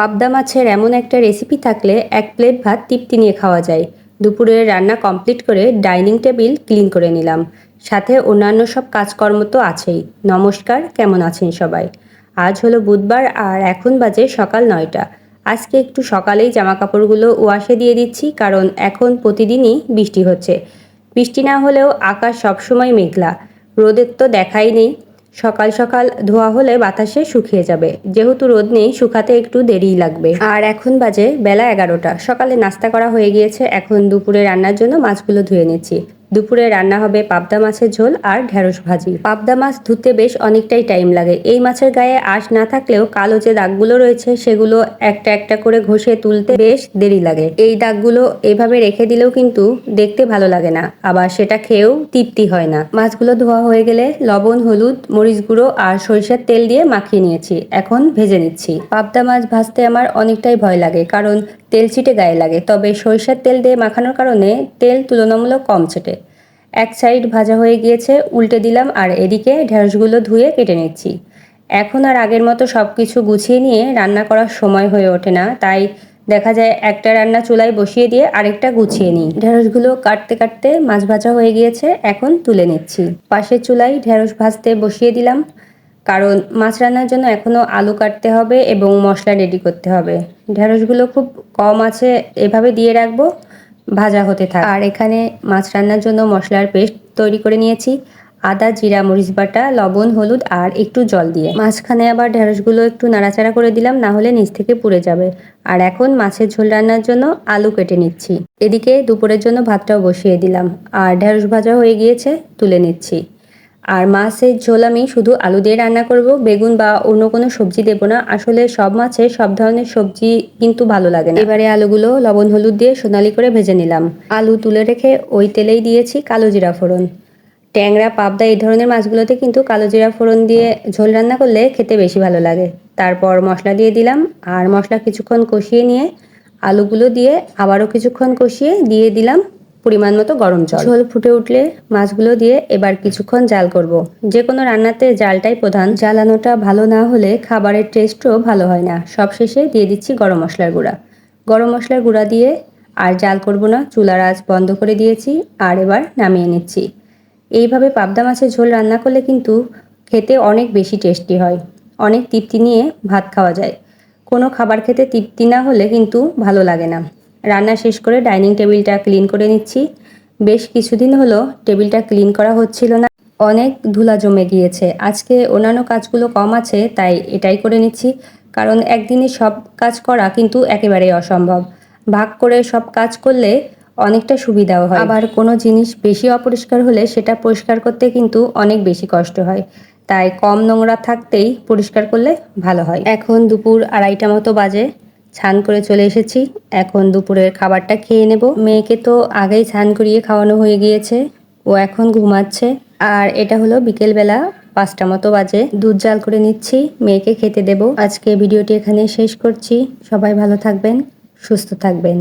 পাবদা মাছের এমন একটা রেসিপি থাকলে এক প্লেট ভাত তৃপ্তি নিয়ে খাওয়া যায়। দুপুরের রান্না কমপ্লিট করে ডাইনিং টেবিল ক্লিন করে নিলাম। সাথে অন্যান্য সব কাজকর্ম তো আছেই। নমস্কার, কেমন আছেন সবাই? আজ হলো বুধবার আর এখন বাজে সকাল নয়টা। আজকে একটু সকালেই জামা কাপড়গুলো ওয়াশে দিয়ে দিচ্ছি কারণ এখন প্রতিদিনই বৃষ্টি হচ্ছে। বৃষ্টি না হলেও আকাশ সবসময় মেঘলা। রোদের তো দেখাই নেই। সকাল সকাল ধোয়া হলে বাতাসে শুকিয়ে যাবে। যেহেতু রোদ নেই, শুকাতে একটু দেরিই লাগবে। আর এখন বাজে বেলা এগারোটা। সকালে নাস্তা করা হয়ে গিয়েছে। এখন দুপুরে রান্নার জন্য মাছগুলো ধুয়ে নিচ্ছি। দুপুরে রান্না হবে পাবদা মাছের ঝোল আর ঢেঁড়স ভাজি। পাবদা মাছ ধুতে বেশ অনেকটাই টাইম লাগে। এই মাছের গায়ে আঁশ না থাকলেও কালো যে দাগগুলো রয়েছে, সেগুলো একটা একটা করে ঘষে তুলতে বেশ দেরি লাগে। এই দাগগুলো এভাবে রেখে দিলেও কিন্তু দেখতে ভালো লাগে না। আবার সেটা খেয়েও তৃপ্তি হয় না। মাছগুলো ধোয়া হয়ে গেলে লবণ, হলুদ, মরিচ গুঁড়ো আর সরিষার তেল দিয়ে মাখিয়ে নিয়েছি। এখন ভেজে নিচ্ছি। পাবদা মাছ ভাজতে আমার অনেকটাই ভয় লাগে, কারণ তেল ছিটে গায়ে লাগে। তবে সরিষার তেল দিয়ে মাখানোর কারণে তেল তুলনামূলক কম ছেটে। এক সাইড ভাজা হয়ে গিয়েছে, উল্টে দিলাম আর এদিকে ঢেঁড়সগুলো ধুয়ে কেটে নিচ্ছি। এখন আর আগের মতো সব কিছু গুছিয়ে নিয়ে রান্না করার সময় হয়ে ওঠে না, তাই দেখা যায় একটা রান্না চুলায় বসিয়ে দিয়ে আরেকটা গুছিয়ে নিই। ঢেঁড়সগুলো কাটতে কাটতে মাছ ভাজা হয়ে গিয়েছে, এখন তুলে নিচ্ছি। পাশের চুলায় ঢেঁড়স ভাজতে বসিয়ে দিলাম, কারণ মাছ রান্নার জন্য এখনও আলু কাটতে হবে এবং মশলা রেডি করতে হবে। ঢেঁড়সগুলো খুব কম আছে, এভাবে দিয়ে রাখব। ভাজা হতে থাকে। আর এখানে মাছ রান্নার জন্য মশলার পেস্ট তৈরি করে নিয়েছি। আদা, জিরা, মরিচ বাটা, লবণ, হলুদ আর একটু জল দিয়ে। মাঝখানে আবার ঢেঁড়সগুলো একটু নাড়াচাড়া করে দিলাম, না হলে নিচ থেকে পুড়ে যাবে। আর এখন মাছের ঝোল রান্নার জন্য আলু কেটে নিচ্ছি। এদিকে দুপুরের জন্য ভাতটাও বসিয়ে দিলাম। আর ঢেঁড়স ভাজা হয়ে গিয়েছে, তুলে নিচ্ছি। আর মাছের ঝোল আমি শুধু আলু দিয়ে রান্না করব, বেগুন বা অন্য কোনো সবজি দেবো না। আসলে সব মাছে সব ধরনের সবজি কিন্তু ভালো লাগে না। এবারে আলুগুলো লবণ, হলুদ দিয়ে সোনালি করে ভেজে নিলাম। আলু তুলে রেখে ওই তেলেই দিয়েছি কালো জিরা ফোড়ন। ট্যাংরা, পাবদা এই ধরনের মাছগুলোতে কিন্তু কালো জিরা ফোড়ন দিয়ে ঝোল রান্না করলে খেতে বেশি ভালো লাগে। তারপর মশলা দিয়ে দিলাম আর মশলা কিছুক্ষণ কষিয়ে নিয়ে আলুগুলো দিয়ে আবারও কিছুক্ষণ কষিয়ে দিয়ে দিলাম। পরিমাণ মতো গরম জল। ঝোল ফুটে উঠলে মাছগুলো দিয়ে এবার কিছুক্ষণ জাল করব। যে কোনো রান্নাতে জালটাই প্রধান। জ্বালানোটা ভালো না হলে খাবারের টেস্টও ভালো হয় না। সবশেষে দিয়ে দিচ্ছি গরম মশলার গুঁড়া। গরম মশলার গুঁড়া দিয়ে আর জাল করব না। চুলার আঁচ বন্ধ করে দিয়েছি আর এবার নামিয়ে নিচ্ছি। এইভাবে পাবদা মাছের ঝোল রান্না করলে কিন্তু খেতে অনেক বেশি টেস্টি হয়। অনেক তৃপ্তি নিয়ে ভাত খাওয়া যায়। কোনো খাবার খেতে তৃপ্তি না হলে কিন্তু ভালো লাগে না। রান্না শেষ করে ডাইনিং টেবিলটা ক্লিন করে নিচ্ছি। বেশ কিছুদিন হলো টেবিলটা ক্লিন করা হচ্ছিল না। অনেক ধুলা জমে গিয়েছে। আজকে অন্যান্য কাজগুলো কম আছে, তাই এটাই করে নিচ্ছি। কারণ একদিনে সব কাজ করা কিন্তু একেবারেই অসম্ভব। ভাগ করে সব কাজ করলে অনেকটা সুবিধাও হয়। আবার কোনো জিনিস বেশি অপরিষ্কার হলে সেটা পরিষ্কার করতে কিন্তু অনেক বেশি কষ্ট হয়। তাই কম নোংরা থাকতেই পরিষ্কার করলে ভালো হয়। এখন দুপুর আড়াইটা মতো বাজে। স্নান করে চলে এসেছি। এখন দুপুরের খাবারটা খেয়ে নেব। মেয়েকে তো আগেই ছান করিয়ে খাওয়ানো হয়ে গিয়েছে। ও এখন ঘুমাচ্ছে। আর এটা হলো বিকেলবেলা পাঁচটা মতো বাজে। দুধ জাল করে নিচ্ছি। মেয়েকে খেতে দেব। আজকে ভিডিওটি এখানে শেষ করছি। সবাই ভালো থাকবেন, সুস্থ থাকবেন।